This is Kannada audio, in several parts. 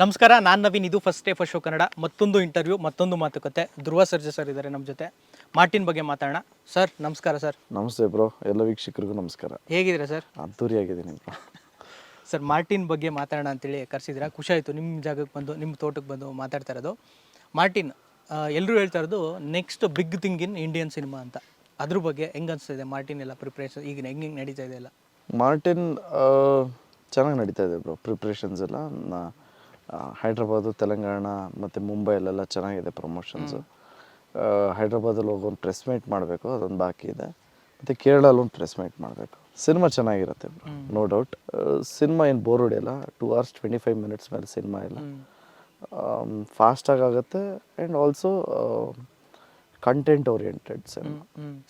ನಮಸ್ಕಾರ ನಾನು ನವೀನ್ ಇದು first day first show Kannada. ಮತ್ತೊಂದು ಇಂಟರ್ವ್ಯೂ ಮತ್ತೊಂದು ಮಾತುಕತೆ. ಧ್ರುವ ಸರ್ಜೆ ಸರ್ ಇದ್ದಾರೆ ನಮ್ಮ ಜೊತೆ. ಮಾರ್ಟಿನ್ ಬಗ್ಗೆ ಮಾತಾಡೋಣ. ಸರ್ ನಮಸ್ಕಾರ ಸರ್ ನಮಸ್ತೆ ಬ್ರೋ ಎಲ್ಲ ವೀಕ್ಷಕರಿಗೂ ನಮಸ್ಕಾರ. ಹೇಗಿದ್ದೀರಾ ಸರ್ ಅದ್ದೂರಿಯಾಗಿದ್ದೀನಿ ಬ್ರೋ ಸರ್ ಮಾರ್ಟಿನ್ ಬಗ್ಗೆ ಮಾತಾಡೋಣ ಅಂತೇಳಿ ಕರೆಸಿದ್ರೆ ಖುಷಿ ಆಯಿತು. ನಿಮ್ಮ ಜಾಗಕ್ಕೆ ಬಂದು ನಿಮ್ಮ ತೋಟಕ್ಕೆ ಬಂದು ಮಾತಾಡ್ತಾ ಇರೋದು. ಮಾರ್ಟಿನ್ ಎಲ್ಲರೂ ಹೇಳ್ತಾ ಇರೋದು next big thing in Indian cinema ಅಂತ. ಅದ್ರ ಬಗ್ಗೆ ಹೆಂಗೆ ಅನಿಸ್ತಿದೆ ಮಾರ್ಟಿನ್ ಎಲ್ಲ ಪ್ರಿಪ್ರೇಷನ್ ಈಗ ಹೆಂಗೆ ಹೆಂಗೆ ನಡೀತಾ ಇದೆ ಎಲ್ಲ? ಮಾರ್ಟಿನ್ ಚೆನ್ನಾಗಿ ನಡೀತಾ ಇದೆ ಬ್ರೋ ಪ್ರಿಪ್ರೇಷನ್ಸ್ ಎಲ್ಲ ಹೈದ್ರಾಬಾದು ತೆಲಂಗಾಣ ಮತ್ತು ಮುಂಬೈಲೆಲ್ಲ ಚೆನ್ನಾಗಿದೆ ಪ್ರಮೋಷನ್ಸು. ಹೈದ್ರಾಬಾದಲ್ಲಿ ಹೋಗೊಂದು ಒಂದು ಪ್ರೆಸ್ ಮೀಟ್ ಮಾಡಬೇಕು ಅದೊಂದು ಬಾಕಿ ಇದೆ. ಮತ್ತು ಕೇರಳಲ್ಲಿ ಒಂದು ಪ್ರೆಸ್ ಮೀಟ್ ಮಾಡಬೇಕು. ಸಿನಿಮಾ ಚೆನ್ನಾಗಿರುತ್ತೆ ನೋ ಡೌಟ್ ಸಿನಿಮಾ ಏನು bore ಹೊಡೆಯಲ್ಲ two hours twenty five minutes ಮೇಲೆ ಸಿನಿಮಾ ಇಲ್ಲ. ಫಾಸ್ಟಾಗಿ ಆಗುತ್ತೆ and also content oriented cinema.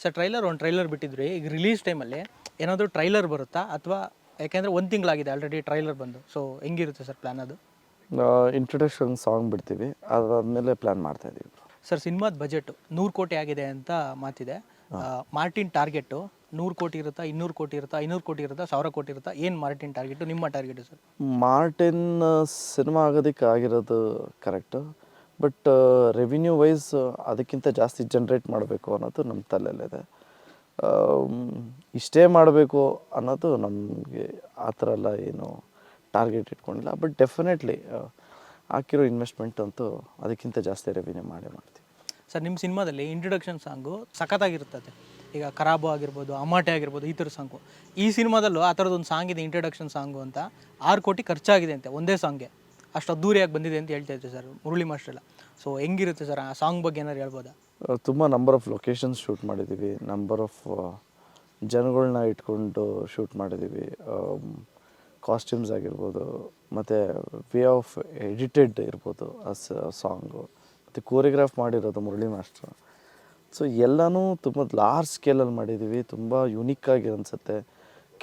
Sir trailer ಒಂದು ಟ್ರೈಲರ್ ಬಿಟ್ಟಿದ್ರಿ ಈಗ ರಿಲೀಸ್ ಟೈಮಲ್ಲಿ ಏನಾದರೂ ಟ್ರೈಲರ್ ಬರುತ್ತಾ ಅಥವಾ ಯಾಕೆಂದರೆ ಒಂದು ತಿಂಗಳಾಗಿದೆ ಆಲ್ರೆಡಿ ಟ್ರೈಲರ್ ಬಂದು ಸೊ ಹೆಂಗಿರುತ್ತೆ ಸರ್ ಪ್ಲ್ಯಾನ್ ಅದು? ಇಂಟ್ರೊಡಕ್ಷನ್ ಸಾಂಗ್ ಬಿಡ್ತೀವಿ. ಅದಾದಮೇಲೆ ಪ್ಲ್ಯಾನ್ ಮಾಡ್ತಾ ಇದೀವಿ ಸರ್ ಸಿನಿಮಾದ ಬಜೆಟ್ ನೂರು ಕೋಟಿ ಆಗಿದೆ ಅಂತ ಮಾತಿದೆ. ಮಾರ್ಟಿನ್ ಟಾರ್ಗೆಟು ನೂರು ಕೋಟಿ ಇರುತ್ತಾ ಇನ್ನೂರು ಕೋಟಿ ಇರುತ್ತಾ ಐನೂರು ಕೋಟಿ ಇರುತ್ತಾ ಸಾವಿರ ಕೋಟಿ ಇರುತ್ತಾ? ಏನು ಮಾರ್ಟಿನ್ ಟಾರ್ಗೆಟು ನಿಮ್ಮ ಟಾರ್ಗೆಟು ಸರ್ ಮಾರ್ಟಿನ್ ಸಿನಿಮಾ ಆಗೋದಕ್ಕೆ ಆಗಿರೋದು ಕರೆಕ್ಟು ಬಟ್ ರೆವಿನ್ಯೂ ವೈಸ್ ಅದಕ್ಕಿಂತ ಜಾಸ್ತಿ ಜನ್ರೇಟ್ ಮಾಡಬೇಕು ಅನ್ನೋದು ನಮ್ಮ ತಲೆಯಲ್ಲಿದೆ. ಇಷ್ಟೇ ಮಾಡಬೇಕು ಅನ್ನೋದು ನಮಗೆ ಆ ಥರ ಎಲ್ಲ ಏನು ಟಾರ್ಗೆಟ್ ಇಟ್ಕೊಂಡಿಲ್ಲ ಬಟ್ ಡೆಫಿನೆಟ್ಲಿ ಹಾಕಿರೋ ಇನ್ವೆಸ್ಟ್ಮೆಂಟ್ ಅಂತೂ ಅದಕ್ಕಿಂತ ಜಾಸ್ತಿ ರೆವಿನ್ಯೂ ಮಾಡೇ ಮಾಡ್ತೀವಿ. ಸರ್ ನಿಮ್ಮ ಸಿನಿಮಾದಲ್ಲಿ ಇಂಟ್ರೊಡಕ್ಷನ್ ಸಾಂಗು ಸಖತ್ತಾಗಿರ್ತದೆ ಈಗ ಖರಾಬು ಆಗಿರ್ಬೋದು ಅಮಾಟೆ ಆಗಿರ್ಬೋದು ಈ ಥರ ಸಾಂಗು ಈ ಸಿನಿಮಾದಲ್ಲೂ ಆ ಥರದೊಂದು ಸಾಂಗ್ ಇದೆ ಇಂಟ್ರೊಡಕ್ಷನ್ ಸಾಂಗು ಅಂತ. ಆರು ಕೋಟಿ ಖರ್ಚಾಗಿದೆ ಅಂತೆ ಒಂದೇ ಸಾಂಗ್ಗೆ ಅಷ್ಟು ಅದ್ದೂರಿಯಾಗಿ ಬಂದಿದೆ ಅಂತ ಹೇಳ್ತಾ ಇದ್ದೆ ಸರ್ ಮುರುಳಿ ಮಾಸ್ಟರ್ ಎಲ್ಲ. ಸೊ ಹೆಂಗಿರುತ್ತೆ ಸರ್ ಆ ಸಾಂಗ್ ಬಗ್ಗೆ ಏನಾದ್ರು ಹೇಳ್ಬೋದಾ? ತುಂಬ ನಂಬರ್ ಆಫ್ ಲೊಕೇಶನ್ಸ್ ಶೂಟ್ ಮಾಡಿದ್ದೀವಿ ನಂಬರ್ ಆಫ್ ಜನಗಳನ್ನ ಇಟ್ಕೊಂಡು ಶೂಟ್ ಮಾಡಿದ್ದೀವಿ ಕಾಸ್ಟ್ಯೂಮ್ಸ್ ಆಗಿರ್ಬೋದು, ಮತ್ತು ವೇ ಆಫ್ ಎಡಿಟೆಡ್ ಇರ್ಬೋದು ಆ ಸಾಂಗು ಮತ್ತು ಕೋರಿಯೋಗ್ರಾಫ್ ಮಾಡಿರೋದು ಮುರಳಿ ಮಾಸ್ಟ್ರು. ಸೊ ಎಲ್ಲನೂ ತುಂಬ ಲಾರ್ಜ್ ಸ್ಕೇಲಲ್ಲಿ ಮಾಡಿದ್ದೀವಿ ತುಂಬ ಯೂನಿಕ್ ಅನಿಸುತ್ತೆ.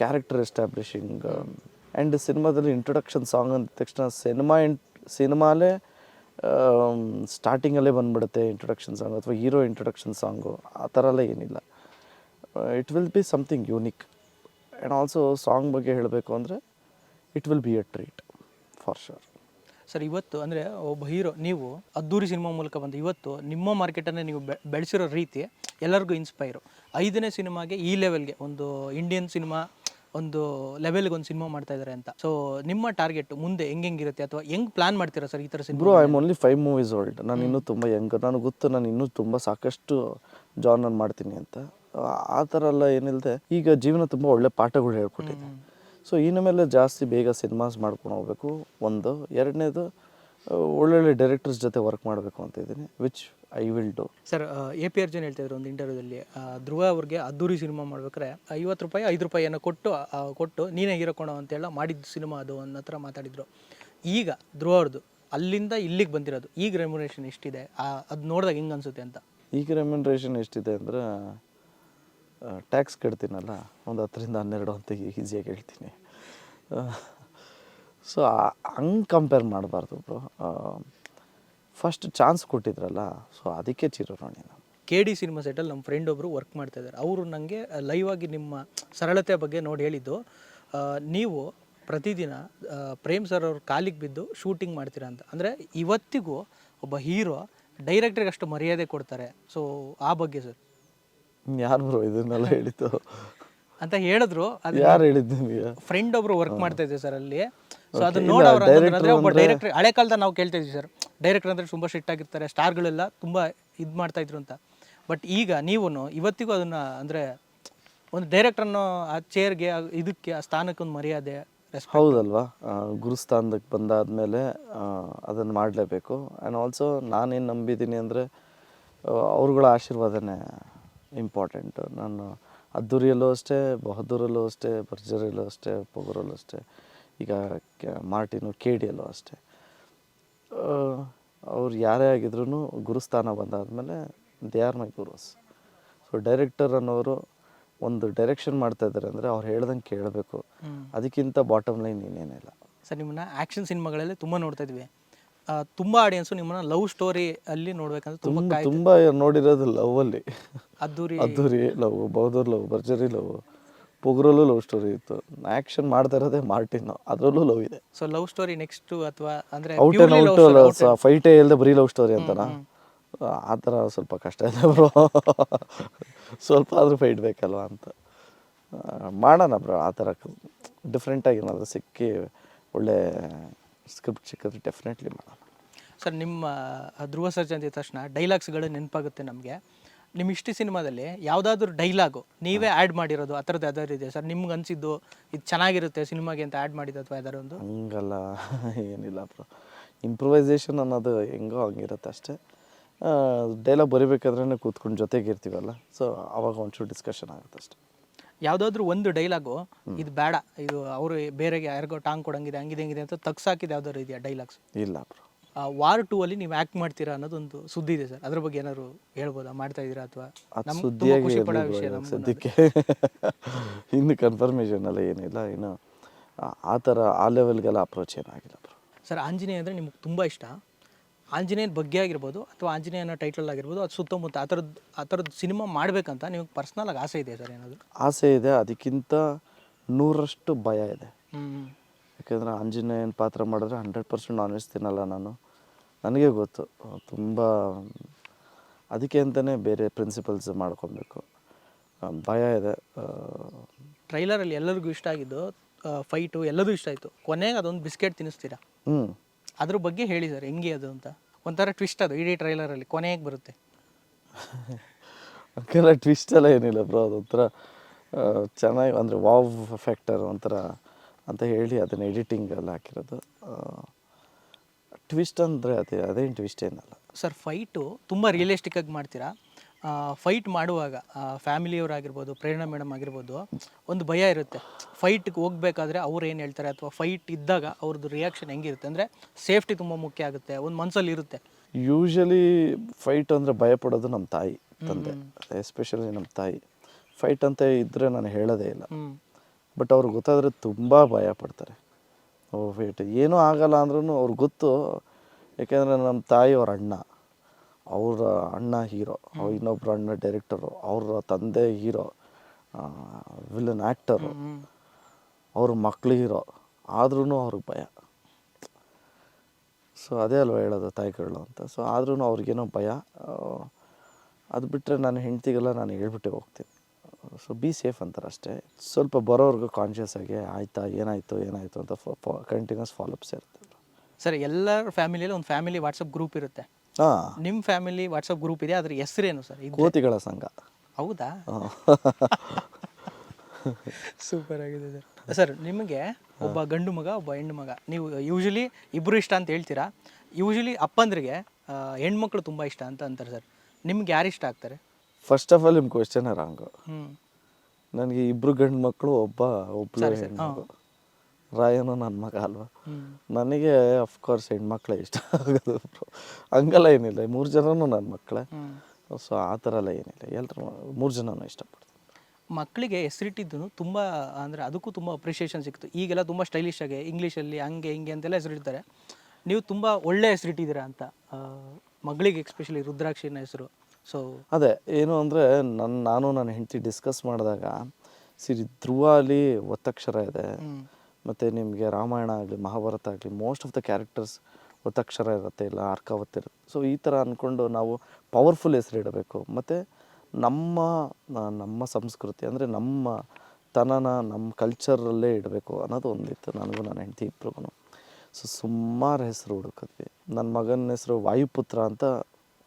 ಕ್ಯಾರೆಕ್ಟರ್ ಎಸ್ಟಾಬ್ಲಿಷಿಂಗ್ ಆ್ಯಂಡ್ ಸಿನಿಮಾದಲ್ಲಿ ಇಂಟ್ರೊಡಕ್ಷನ್ ಸಾಂಗ್ ಅಂದ ತಕ್ಷಣ ಸಿನಿಮಾ ಇಂಟ್ ಸಿನಿಮಾಲೇ ಸ್ಟಾರ್ಟಿಂಗಲ್ಲೇ ಬಂದ್ಬಿಡುತ್ತೆ ಇಂಟ್ರೊಡಕ್ಷನ್ ಸಾಂಗ್ ಅಥವಾ ಹೀರೋ ಇಂಟ್ರೊಡಕ್ಷನ್ ಸಾಂಗು ಆ ಥರ ಎಲ್ಲ ಏನಿಲ್ಲ. It will be something unique and also song ಬಗ್ಗೆ ಹೇಳಬೇಕು ಅಂದರೆ it will be a treat for sure sir ಇವತ್ತು ಅಂದರೆ ಒಬ್ಬ ಹೀರೋ ನೀವು ಅದ್ದೂರಿ ಸಿನಿಮಾ ಮೂಲಕ ಬಂದು ಇವತ್ತು ನಿಮ್ಮ ಮಾರ್ಕೆಟನ್ನು ನೀವು ಬೆ ಬೆಳೆಸಿರೋ ರೀತಿ ಎಲ್ಲರಿಗೂ ಇನ್ಸ್ಪೈರು ಐದನೇ ಸಿನಿಮಾಗೆ ಈ ಲೆವೆಲ್ಗೆ ಒಂದು ಇಂಡಿಯನ್ ಸಿನಿಮಾ ಒಂದು ಲೆವೆಲ್ಗೆ ಒಂದು ಸಿನಿಮಾ ಮಾಡ್ತಾ ಇದ್ದಾರೆ ಅಂತ. ಸೊ ನಿಮ್ಮ ಟಾರ್ಗೆಟ್ ಮುಂದೆ ಹೆಂಗೆ ಹೆಂಗಿರುತ್ತೆ ಅಥವಾ ಹೆಂಗೆ ಪ್ಲಾನ್ ಮಾಡ್ತೀರಾ ಸರ್ ಈ ಥರ cinema bro I am only five movies old ನಾನು ಇನ್ನೂ ತುಂಬ ಯಂಗ್ ನನಗೆ ಗೊತ್ತು ನಾನು ಇನ್ನೂ ತುಂಬ ಸಾಕಷ್ಟು ಜಾನರ್ ಮಾಡ್ತೀನಿ ಅಂತ. ಆ- ಆ ಥರ ಎಲ್ಲ ಏನಿಲ್ಲದೆ ಈಗ ಜೀವನ ತುಂಬ ಒಳ್ಳೆ ಪಾಠಗಳು ಹೇಳ್ಕೊಟ್ಟಿದೆ. ಸೊ ಇನ್ನು ಮೇಲೆ ಜಾಸ್ತಿ ಬೇಗ ಸಿನಿಮಾಸ್ ಮಾಡ್ಕೊಂಡು ಹೋಗ್ಬೇಕು. ಒಂದು. ಎರಡನೇದು ಒಳ್ಳೊಳ್ಳೆ ಡೈರೆಕ್ಟರ್ಸ್ ಜೊತೆ ವರ್ಕ್ ಮಾಡಬೇಕು ಅಂತ ಇದ್ದೀನಿ which I will do sir A P Arjun ಹೇಳ್ತಾ ಇದ್ರು ಒಂದು ಇಂಟರ್ವ್ಯೂದಲ್ಲಿ. ಧ್ರುವ ಅವ್ರಿಗೆ ಅದ್ದೂರಿ ಸಿನಿಮಾ ಮಾಡ್ಬೇಕಾದ್ರೆ ಐವತ್ತು ರೂಪಾಯಿ ಐದು ರೂಪಾಯಿಯನ್ನು ಕೊಟ್ಟು ಕೊಟ್ಟು ನೀನೇ ಹೀರೋ ಕೊಡೋ ಅಂತೆಲ್ಲ ಮಾಡಿದ್ದು ಸಿನಿಮಾ ಅದು ಅನ್ನೋ ಥರ ಮಾತಾಡಿದ್ರು. ಈಗ ಧ್ರುವ ಅವ್ರದ್ದು ಅಲ್ಲಿಂದ ಇಲ್ಲಿಗೆ ಬಂದಿರೋದು. ಈಗ ರೆಮ್ಯುನೇಷನ್ ಎಷ್ಟಿದೆ? ಅದು ನೋಡಿದಾಗ ಹೆಂಗೆ ಅನ್ಸುತ್ತೆ ಅಂತ. ಈಗ ರೆಮ್ಯುನೇಷನ್ ಎಷ್ಟಿದೆ ಅಂದ್ರೆ ಟ್ಯಾಕ್ಸ್ ಕಟ್ತೀನಲ್ಲ ಒಂದು ಹತ್ತರಿಂದ ಹನ್ನೆರಡು ಅಂತ ಈಸಿಯಾಗಿ ಹೇಳ್ತೀನಿ. ಸೊ ಹಂಗೆ ಕಂಪೇರ್ ಮಾಡಬಾರ್ದು ಬ್ರೋ ಫಸ್ಟ್ ಚಾನ್ಸ್ ಕೊಟ್ಟಿದ್ರಲ್ಲ ಸೊ ಅದಕ್ಕೆ ಚಿರಋಣಿ ನಾನು. ಕೆ ಡಿ ಸಿನಿಮಾ ಸೆಟಲ್ಲಿ ನಮ್ಮ ಫ್ರೆಂಡ್ ಒಬ್ಬರು ವರ್ಕ್ ಮಾಡ್ತಾ ಇದ್ದಾರೆ. ಅವರು ನನಗೆ ಲೈವ್ ಆಗಿ ನಿಮ್ಮ ಸರಳತೆ ಬಗ್ಗೆ ನೋಡಿ ಹೇಳಿದ್ದು ನೀವು ಪ್ರತಿದಿನ ಪ್ರೇಮ್ ಸರ್ ಅವ್ರ ಕಾಲಿಗೆ ಬಿದ್ದು ಶೂಟಿಂಗ್ ಮಾಡ್ತೀರಾ ಅಂತ. ಅಂದರೆ ಇವತ್ತಿಗೂ ಒಬ್ಬ ಹೀರೋ ಡೈರೆಕ್ಟ್ರಿಗೆ ಅಷ್ಟು ಮರ್ಯಾದೆ ಕೊಡ್ತಾರೆ. ಸೊ ಆ ಬಗ್ಗೆ ಸರ್ ಯಾರು ಬ್ರೋ ಇದನ್ನೆಲ್ಲ ಹೇಳಿದ್ದು? ಅಂತ ಹೇಳಿದ್ರು. ಅದು ಯಾರು ಹೇಳಿದ್ದು ನಿಮಗೆ ಫ್ರೆಂಡ್ ಒಬ್ರು ವರ್ಕ್ ಮಾಡ್ತಾ ಇದ್ದೆ ಸರ್ ಅಲ್ಲಿ. ಸೊ ಅದನ್ನ ನೋಡೋರು ಅಂದ್ರೆ ಒಬ್ಬ ಡೈರೆಕ್ಟರ್ ಹಳೆ ಕಾಲದ ನಾವು ಕೇಳ್ತಾ ಇದ್ವಿ ಸರ್ ಡೈರೆಕ್ಟರ್ ಅಂದ್ರೆ ತುಂಬಾ ಸ್ಟ್ರಿಕ್ಟ್ ಆಗಿರ್ತಾರೆ ಸ್ಟಾರ್ಗಳೆಲ್ಲ ತುಂಬಾ ಇದು ಮಾಡ್ತಾ ಇದ್ರು ಅಂತ. ಬಟ್ ಈಗ ನೀವು ಇವತ್ತಿಗೂ ಅದನ್ನ ಅಂದ್ರೆ ಒಂದು ಡೈರೆಕ್ಟರ್ ಅನ್ನೋ ಆ ಚೇರ್ಗೆ ಇದಕ್ಕೆ ಆ ಸ್ಥಾನಕ್ಕೆ ಒಂದು ಮರ್ಯಾದೆ ಹೌದಲ್ವಾ? ಆ, ಗುರುಸ್ಥಾನಕ್ಕೆ ಬಂದಾದಮೇಲೆ ಅದನ್ನು ಮಾಡಲೇಬೇಕು. ಆ್ಯಂಡ್ ಆಲ್ಸೋ ನಾನೇನು ನಂಬಿದ್ದೀನಿ ಅಂದರೆ ಅವ್ರುಗಳ ಆಶೀರ್ವಾದನೇ ಇಂಪಾರ್ಟೆಂಟು ನಾನು ಅದ್ದೂರಿಯಲ್ಲೂ ಅಷ್ಟೇ ಬಹದ್ದೂರಲ್ಲೂ ಅಷ್ಟೇ ಭರ್ಜರಿಯಲ್ಲೂ ಅಷ್ಟೇ ಪೊಗರಲ್ಲೂ ಅಷ್ಟೇ ಈಗ ಮಾರ್ಟಿನು ಕೆ ಡಿಯಲ್ಲೂ ಅಷ್ಟೇ ಅವ್ರು ಯಾರೇ ಆಗಿದ್ರು ಗುರುಸ್ಥಾನ ಬಂದಾದಮೇಲೆ they are my gurus. So director ಅನ್ನೋರು ಒಂದು ಡೈರೆಕ್ಷನ್ ಮಾಡ್ತಾ ಇದ್ದಾರೆ ಅಂದರೆ ಅವ್ರು ಹೇಳ್ದಂಗೆ ಕೇಳಬೇಕು. ಅದಕ್ಕಿಂತ ಬಾಟಮ್ ಲೈನ್ ಇನ್ನೇನಿಲ್ಲ. ಸರ್ ನಿಮ್ಮನ್ನ ಆ್ಯಕ್ಷನ್ ಸಿನಿಮಾಗಳಲ್ಲಿ ತುಂಬ ನೋಡ್ತಾ ಇದ್ವಿ. ತುಂಬಾ ಆಡಿಯನ್ಸ್ ನಿಮ್ಮನ್ನ ಲವ್ ಸ್ಟೋರಿ ಅಲ್ಲಿ ನೋಡ್ಬೇಕಂದ್ರೆ ತುಂಬಾ ತುಂಬ ನೋಡಿರೋದು ತುಂಬ ನೋಡಿರೋದು ಲವ್ವಲ್ಲಿ Addhuri. Addhuri love Bahaddur love Bharjari love ಪೊಗ್ರಲ್ಲೂ love story ಇತ್ತು. ಆ್ಯಕ್ಷನ್ ಮಾಡ್ತಾ ಇರೋದೇ ಮಾರ್ಟಿನ್ ಅದರಲ್ಲೂ ಲವ್ ಇದೆ. ಸೊ ಲವ್ ಸ್ಟೋರಿ ನೆಕ್ಸ್ಟ್ ಅಥವಾ ಅಂದ್ರೆ ಔಟ್ ಆ್ಯಂಡ್ ಔಟ್ ಫೈಟೇ ಇಲ್ಲದೆ ಬರೀ ಲವ್ ಸ್ಟೋರಿ ಅಂತನಾ? ಆ ಥರ ಸ್ವಲ್ಪ ಕಷ್ಟ ಇದೆ ಬ್ರೋ. ಸ್ವಲ್ಪ ಆದರೂ ಫೈಟ್ ಬೇಕಲ್ವ ಅಂತ. ಮಾಡೋಣ ಬ್ರೋ ಆ ಥರ ಡಿಫ್ರೆಂಟಾಗಿ ಏನಾದರೂ ಸಿಕ್ಕಿ ಒಳ್ಳೆ ಸ್ಕ್ರಿಪ್ಟ್ ಸಿಕ್ಕಿದ್ರೆ ಡೆಫಿನೆಟ್ಲಿ ಮಾಡೋಣ ಸರ್ ನಿಮ್ಮ ಧ್ರುವ ಸರ್ಜನ್ ಅಂದಿದ ತಕ್ಷಣ ಡೈಲಾಗ್ಸ್ಗಳು ನೆನಪಾಗುತ್ತೆ ನಮಗೆ. ನಿಮ್ಮ ಇಷ್ಟು ಸಿನಿಮಾದಲ್ಲಿ ಯಾವುದಾದ್ರೂ ಡೈಲಾಗು ನೀವೇ ಆ್ಯಡ್ ಮಾಡಿರೋದು ಆ ಥರದ್ದು ಯಾವ್ದಾದ್ರು ಇದೆ ಸರ್ ನಿಮ್ಗೆ ಅನಿಸಿದ್ದು ಇದು ಚೆನ್ನಾಗಿರುತ್ತೆ ಸಿನಿಮಾಗೆ ಅಂತ ಆ್ಯಡ್ ಮಾಡಿದ್ದು ಅಥವಾ ಯಾವ್ದಾದ್ರು ಒಂದು? ಹಂಗಲ್ಲ ಏನಿಲ್ಲ ಬ್ರೋ. ಇಂಪ್ರೂವೈಸೇಷನ್ ಅನ್ನೋದು ಹೆಂಗೋ ಹಂಗಿರುತ್ತೆ ಅಷ್ಟೇ. ಡೈಲಾಗ್ ಬರಿಬೇಕಾದ್ರೆ ಕೂತ್ಕೊಂಡು ಜೊತೆಗೆ ಇರ್ತೀವಲ್ಲ ಸೊ ಅವಾಗ ಒಂಚೂರು ಡಿಸ್ಕಷನ್ ಆಗುತ್ತೆ ಅಷ್ಟೇ. ಯಾವುದಾದ್ರೂ ಒಂದು ಡೈಲಾಗು ಇದು ಬೇಡ ಇದು ಅವರು ಬೇರೆ ಯಾರಿಗೋ ಟಾಂಗ್ ಕೊಡಂಗಿದೆ ಹಂಗಿದೆ ಹಂಗಿದೆ ಅಂತ ತಗ್ಸಾಕಿದ್ ಯಾವ್ದಾದ್ರು ಇದೆಯಾ ಡೈಲಾಗ್ಸ್? ಇಲ್ಲ ಬ್ರೋ. ವಾರ್ ಟೂ ಅಲ್ಲಿ ನೀವು ಆಕ್ಟ್ ಮಾಡ್ತೀರಾ ಅನ್ನೋದೊಂದು ಸುದ್ದಿ ಇದೆ ಸರ್. ಅದ್ರ ಬಗ್ಗೆ ಏನಾದ್ರು ಹೇಳ್ಬೋದಾ? ಮಾಡ್ತಾ ಇದ್ದೀರಾ ಅಥವಾ? ಖುಷಿ ಪಡೋ ವಿಷಯ ಸದ್ಯಕ್ಕೆ. ಇನ್ನು ಕನ್ಫರ್ಮೇಷನ್ ಎಲ್ಲ ಏನಿಲ್ಲ. ಇನ್ನು ಆ- ಆ ಥರ ಆ ಲೆವೆಲ್ಗೆಲ್ಲ ಅಪ್ರೋಚ್ ಏನಾಗಿಲ್ಲ ಬ್ರೋ. ಸರ್ ಆಂಜನೇಯ ಅಂದರೆ ನಿಮ್ಗೆ ತುಂಬ ಇಷ್ಟ. ಆಂಜನೇಯನ ಬಗ್ಗೆ ಆಗಿರ್ಬೋದು ಅಥವಾ ಆಂಜನೇಯನ ಟೈಟಲ್ ಆಗಿರ್ಬೋದು ಅದು ಸುತ್ತಮುತ್ತ ಆ ಥರದ್ದು ಆ ಥರದ್ದು ಸಿನಿಮಾ ಮಾಡಬೇಕಂತ ನಿಮಗೆ ಪರ್ಸ್ನಲಾಗಿ ಆಸೆ ಇದೆ ಸರ್ ಏನಾದರೂ? ಆಸೆ ಇದೆ ಅದಕ್ಕಿಂತ ನೂರಷ್ಟು ಭಯ ಇದೆ. ಯಾಕೆಂದರೆ ಆಂಜನೇಯನ ಪಾತ್ರ ಮಾಡಿದ್ರೆ ಹಂಡ್ರೆಡ್ ಪರ್ಸೆಂಟ್ ನಾನ್ ವೆಜ್ ತಿನ್ನಲ್ಲ ನಾನು. ನನಗೆ ಗೊತ್ತು ತುಂಬ ಅದಕ್ಕೆ ಅಂತಲೇ ಬೇರೆ ಪ್ರಿನ್ಸಿಪಲ್ಸ್ ಮಾಡ್ಕೊಬೇಕು. ಭಯ ಇದೆ ಟ್ರೈಲರಲ್ಲಿ ಎಲ್ಲರಿಗೂ ಇಷ್ಟ ಆಗಿದ್ದು ಫೈಟು ಎಲ್ಲದೂ ಇಷ್ಟ ಆಯಿತು. ಕೊನೆಗೆ ಅದೊಂದು ಬಿಸ್ಕೆಟ್ ತಿನ್ನಿಸ್ತೀರಾ? ಹ್ಞೂ ಅದ್ರ ಬಗ್ಗೆ ಹೇಳಿ ಸರ್ ಹೆಂಗೆ ಅದು ಅಂತ. ಒಂಥರ ಟ್ವಿಸ್ಟ್ ಅದು ಇಡೀ ಟ್ರೈಲರಲ್ಲಿ ಕೊನೆಗೆ ಬರುತ್ತೆ. ಟ್ವಿಸ್ಟ್ ಎಲ್ಲ ಏನಿಲ್ಲ ಬ್ರೋ ಅದೊಂಥರ ಚೆನ್ನಾಗಿ ಅಂದರೆ ವಾವ್ ಫ್ಯಾಕ್ಟರ್ ಒಂಥರ ಅಂತ ಹೇಳಿ ಅದನ್ನು ಎಡಿಟಿಂಗ್ ಎಲ್ಲ ಹಾಕಿರೋದು. ಟ್ವಿಸ್ಟ್ ಅಂದರೆ ಅದೇ ಅದೇನು ಟ್ವಿಸ್ಟ್ ಏನಲ್ಲ. ಸರ್ ಫೈಟು ತುಂಬ ರಿಯಲಿಸ್ಟಿಕ್ ಆಗಿ ಮಾಡ್ತೀರಾ? ಫೈಟ್ ಮಾಡುವಾಗ ಫ್ಯಾಮಿಲಿಯವರಾಗಿರ್ಬೋದು ಪ್ರೇರಣಾ ಮೇಡಮ್ ಆಗಿರ್ಬೋದು ಒಂದು ಭಯ ಇರುತ್ತೆ. ಫೈಟ್ಗೆ ಹೋಗ್ಬೇಕಾದ್ರೆ ಅವ್ರು ಏನು ಹೇಳ್ತಾರೆ ಅಥವಾ ಫೈಟ್ ಇದ್ದಾಗ ಅವ್ರದ್ದು ರಿಯಾಕ್ಷನ್ ಹೆಂಗಿರುತ್ತೆ? ಅಂದರೆ ಸೇಫ್ಟಿ ತುಂಬ ಮುಖ್ಯ ಆಗುತ್ತೆ. ಒಂದು ಮನಸ್ಸಲ್ಲಿ ಇರುತ್ತೆ. ಯೂಶಲಿ ಫೈಟ್ ಅಂದರೆ ಭಯಪಡೋದು ನಮ್ಮ ತಾಯಿ ತಂದೆ. ಎಸ್ಪೆಷಲಿ ನಮ್ಮ ತಾಯಿ. ಫೈಟ್ ಅಂತ ಇದ್ದರೆ ನಾನು ಹೇಳೋದೇ ಇಲ್ಲ. ಬಟ್ ಅವ್ರಿಗೆ ಗೊತ್ತಾದರೆ ತುಂಬ ಭಯ ಪಡ್ತಾರೆ. ಓ ಫೈಟ್ ಏನೂ ಆಗಲ್ಲ ಅಂದ್ರೂ ಅವ್ರಿಗೆ ಗೊತ್ತು. ಯಾಕೆಂದರೆ ನಮ್ಮ ತಾಯಿ ಅವ್ರ ಅಣ್ಣ. ಅವರ ಅಣ್ಣ ಹೀರೋ ಇನ್ನೊಬ್ರ ಅಣ್ಣ ಡೈರೆಕ್ಟರು ಅವ್ರ ತಂದೆ ಹೀರೋ ವಿಲನ್ ಆ್ಯಕ್ಟರು ಅವ್ರ ಮಕ್ಳು ಹೀರೋ ಆದ್ರೂ ಅವ್ರಿಗೆ ಭಯ. ಸೊ ಅದೇ ಅಲ್ವಾ ಹೇಳೋದು ತಾಯಿಗಳು ಅಂತ. ಸೊ ಆದ್ರೂ ಅವ್ರಿಗೇನೋ ಭಯ. ಅದು ಬಿಟ್ಟರೆ ನಾನು ಹೆಂಡ್ತಿಗೆಲ್ಲ ನಾನು ಹೇಳ್ಬಿಟ್ಟೆ ಹೋಗ್ತೀನಿ. ಸೊ ಬಿ ಸೇಫ್ ಅಂತಾರೆ ಅಷ್ಟೇ. ಸ್ವಲ್ಪ ಬರೋರ್ಗೂ ಕಾನ್ಷಿಯಸ್ ಆಗಿ ಆಯ್ತಾ ಏನಾಯಿತು ಏನಾಯಿತು ಅಂತ ಕಂಟಿನ್ಯೂಸ್ ಫಾಲೋಅಪ್ಸ್ ಇರುತ್ತೆ. ಸರ್ ಎಲ್ಲರ ಫ್ಯಾಮಿಲಿಯಲ್ಲಿ ಒಂದು ಫ್ಯಾಮಿಲಿ ವಾಟ್ಸಪ್ ಗ್ರೂಪ್ ಇರುತ್ತೆ. ನಿಮ್ಮ ಫ್ಯಾಮಿಲಿ ವಾಟ್ಸಪ್ ಗ್ರೂಪ್ ಇದೆ ಅದ್ರ ಹೆಸರೇನು ಸರ್? ಇದು ಕೋತಿಗಳ ಸಂಘ. ಹೌದಾ? ಸೂಪರ್ ಆಗಿದೆ ಸರ್. ಸರ್ ನಿಮಗೆ ಒಬ್ಬ ಗಂಡು ಮಗ ಒಬ್ಬ ಹೆಣ್ಣು ಮಗ. ನೀವು ಯೂಶಲಿ ಇಬ್ಬರು ಇಷ್ಟ ಅಂತ ಹೇಳ್ತೀರಾ? ಯೂಶಲಿ ಅಪ್ಪಂದ್ರಿಗೆ ಹೆಣ್ಮಕ್ಳು ತುಂಬ ಇಷ್ಟ ಅಂತ ಅಂತಾರೆ ಸರ್. ನಿಮ್ಗೆ ಯಾರು ಇಷ್ಟ ಆಗ್ತಾರೆ? ಫಸ್ಟ್ ಆಫ್ ಆಲ್ ನಿಮ್ಮ ಕ್ವೆಶನ್ ರಾಂಗು ಹ್ಞೂ ನನಗೆ ಇಬ್ಬರು ಗಂಡು ಮಕ್ಕಳು ಒಬ್ಬ ಒಬ್ಬಳು ಹೆಣ್ಮಗು ರಾಯನು ನನ್ನ ಮಗ ಅಲ್ವಾ? ನನಗೆ ಅಫ್ಕೋರ್ಸ್ ಹೆಣ್ಮಕ್ಳೇ ಇಷ್ಟ ಆಗೋದು. ಹಂಗೆಲ್ಲ ಏನಿಲ್ಲ ಮೂರು ಜನನೂ ನನ್ನ ಮಕ್ಕಳೇ ಸೊ ಆ ಥರ ಎಲ್ಲ ಏನಿಲ್ಲ. ಎಲ್ಲರೂ ಮೂರು ಜನನೂ ಇಷ್ಟಪಡ್ತೀನಿ. ಮಕ್ಕಳಿಗೆ ಹೆಸರಿಟ್ಟಿದ್ದು ತುಂಬ ಅಂದರೆ ಅದಕ್ಕೂ ತುಂಬ ಅಪ್ರಿಷಿಯೇಷನ್ ಸಿಕ್ತು ಈಗೆಲ್ಲ ತುಂಬ ಸ್ಟೈಲಿಶ್ ಆಗಿ ಇಂಗ್ಲೀಷಲ್ಲಿ ಹಂಗೆ ಹಿಂಗೆ ಅಂತೆಲ್ಲ ಹೆಸರಿಡ್ತಾರೆ. ನೀವು ತುಂಬ ಒಳ್ಳೆ ಹೆಸರಿಟ್ಟಿದ್ದೀರಾ ಅಂತ ಮಗಳಿಗೆ ಎಕ್ಸ್ಪೆಷಲಿ ರುದ್ರಾಕ್ಷಿನ ಹೆಸರು. ಸೊ ಅದೇ ಏನು ಅಂದರೆ ನನ್ನ ನಾನು ನನ್ನ ಹೆಂಡತಿ ಡಿಸ್ಕಸ್ ಮಾಡಿದಾಗ ಸಿರಿ ಧ್ರುವ ಅಲ್ಲಿ ಒತ್ತಕ್ಷರ ಇದೆ. ಮತ್ತು ನಿಮಗೆ ರಾಮಾಯಣ ಆಗಲಿ ಮಹಾಭಾರತ ಆಗಲಿ ಮೋಸ್ಟ್ ಆಫ್ ದ ಕ್ಯಾರೆಕ್ಟರ್ಸ್ ಒತ್ತಕ್ಷರ ಇರುತ್ತೆ ಇಲ್ಲ ಅರ್ಕಾವತ್ ಇರುತ್ತೆ. ಸೊ ಈ ಥರ ಅಂದ್ಕೊಂಡು ನಾವು ಪವರ್ಫುಲ್ ಹೆಸರಿಡಬೇಕು ಮತ್ತು ನಮ್ಮ ನಮ್ಮ ಸಂಸ್ಕೃತಿ ಅಂದರೆ ನಮ್ಮ ತನನ ನಮ್ಮ ಕಲ್ಚರಲ್ಲೇ ಇಡಬೇಕು ಅನ್ನೋದು ಒಂದಿತ್ತು ನನಗೂ ನನ್ನ ಹೆಂಡತಿ ಇಬ್ರಿಗೂ ಸೊ ಸುಮಾರು ಹೆಸರು ಹುಡುಕಿದ್ವಿ. ನನ್ನ ಮಗನ ಹೆಸರು ವಾಯುಪುತ್ರ ಅಂತ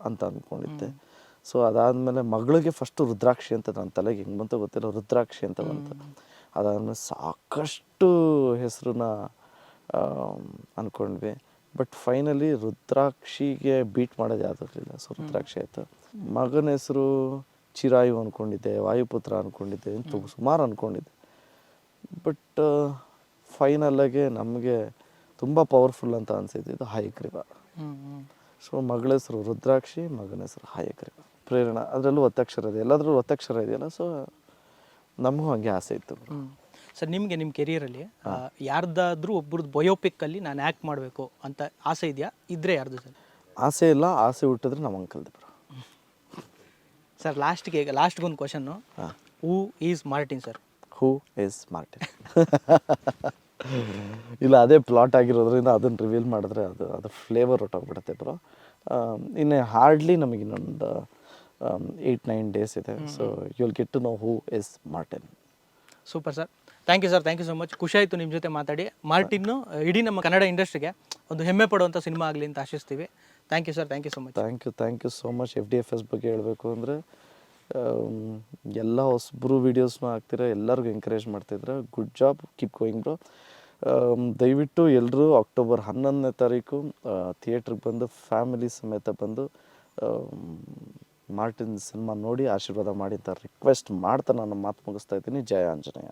ಅಂತ ಅಂದ್ಕೊಂಡಿದ್ದೆ ಸೊ ಅದಾದಮೇಲೆ ಮಗಳಿಗೆ ಫಸ್ಟು ರುದ್ರಾಕ್ಷಿ ಅಂತ ನನ್ನ ತಲೆಗೆ ಹೆಂಗೆ ಬಂತು ಗೊತ್ತಿಲ್ಲ ರುದ್ರಾಕ್ಷಿ ಅಂತ ಬಂತು. ಅದಾದಮೇಲೆ ಸಾಕಷ್ಟು ಹೆಸರನ್ನ ಅಂದ್ಕೊಂಡ್ವಿ ಬಟ್ ಫೈನಲಿ ರುದ್ರಾಕ್ಷಿಗೆ ಬೀಟ್ ಮಾಡೋದು ಯಾವುದೂ ಇರಲಿಲ್ಲ. ಸೊ ರುದ್ರಾಕ್ಷಿ ಆಯಿತು. ಮಗನ ಹೆಸರು ಚಿರಾಯು ಅಂದ್ಕೊಂಡಿದ್ದೆ ವಾಯುಪುತ್ರ ಅಂದ್ಕೊಂಡಿದ್ದೆ ಇಂಥ ಸುಮಾರು ಅಂದ್ಕೊಂಡಿದ್ದೆ ಬಟ್ ಫೈನಲಾಗೆ ನಮಗೆ ತುಂಬ ಪವರ್ಫುಲ್ ಅಂತ ಅನಿಸಿದ್ದು ಹ್ಞೂ ಸೊ ಮಗಳ ಹೆಸರು ರುದ್ರಾಕ್ಷಿ, ಮಗನ ಹೆಸರು ಹಾಯಕ್ರಿವ ಪ್ರೇರಣಾ, ಅದರಲ್ಲೂ ಒತ್ತಕ್ಷರ ಇದೆ. ಎಲ್ಲಾದ್ರೂ ಒತ್ತಕ್ಷರ ಇದೆಯಲ್ಲ, ಸೊ ನಮಗೂ ಹಂಗೆ ಆಸೆ ಇತ್ತು. ಸರ್ ನಿಮಗೆ ನಿಮ್ಮ ಕೆರಿಯರಲ್ಲಿ ಯಾರ್ದಾದ್ರೂ ಒಬ್ರದ್ದು ಬಯೋಪಿಕ್ಕಲ್ಲಿ ನಾನು ಆ್ಯಕ್ಟ್ ಮಾಡಬೇಕು ಅಂತ ಆಸೆ ಇದೆಯಾ? ಇದ್ರೆ ಯಾರ್ದು ಸರ್? ಆಸೆ ಇಲ್ಲ ಆಸೆ ಹುಟ್ಟಿದ್ರೆ ನಮ್ಮ ಅಂಕಲ್ದು ಬ್ರೋ. ಸರ್ ಲಾಸ್ಟ್ಗೆ ಲಾಸ್ಟ್ಗೆ ಒಂದು question who. Is Martin sir who is Martin ಇಲ್ಲ ಅದೇ ಪ್ಲಾಟ್ ಆಗಿರೋದ್ರಿಂದ ಅದನ್ನು ರಿವೀಲ್ ಮಾಡಿದ್ರೆ ಅದು ಅದು ಫ್ಲೇವರ್ ಹೊಟ್ಟೋಗ್ಬಿಡುತ್ತೆ ಬ್ರೋ. ಇನ್ನೇ ಹಾರ್ಡ್ಲಿ ನಮಗೆ ಇನ್ನೊಂದು ಏಯ್ಟ್ ನೈನ್ ಡೇಸ್ ಇದೆ. So you will get to know who is Martin super sir thank you sir thank you so much ಖುಷಿ ಆಯಿತು ನಿಮ್ಮ ಜೊತೆ ಮಾತಾಡಿ. ಮಾರ್ಟಿನ್ನು ಇಡೀ ನಮ್ಮ ಕನ್ನಡ ಇಂಡಸ್ಟ್ರಿಗೆ ಒಂದು ಹೆಮ್ಮೆ ಪಡುವಂಥ ಸಿನಿಮಾ ಆಗಲಿ ಅಂತ ಆಶಿಸ್ತೀವಿ. Thank you sir thank you so much thank you thank you so much F D F S ಬಗ್ಗೆ ಹೇಳಬೇಕು ಅಂದರೆ ಎಲ್ಲ ಹೊಸಬ್ರು ವೀಡಿಯೋಸ್ನ ಹಾಕ್ತಿರೋ ಎಲ್ಲರಿಗೂ ಎಂಕರೇಜ್ ಮಾಡ್ತಿದ್ರೆ good job keep going bro ದಯವಿಟ್ಟು ಎಲ್ಲರೂ ಅಕ್ಟೋಬರ್ ಹನ್ನೊಂದನೇ ತಾರೀಕು ಥಿಯೇಟ್ರಿಗೆ ಬಂದು ಫ್ಯಾಮಿಲಿ ಸಮೇತ ಬಂದು ಮಾರ್ಟಿನ್ ಸಿನಿಮಾ ನೋಡಿ ಆಶೀರ್ವಾದ ಮಾಡಿ ಅಂತ ರಿಕ್ವೆಸ್ಟ್ ಮಾಡ್ತಾ ನಾನು ಮಾತು ಮುಗಿಸ್ತಾ ಇದ್ದೀನಿ. ಜಯ ಆಂಜನೇಯ.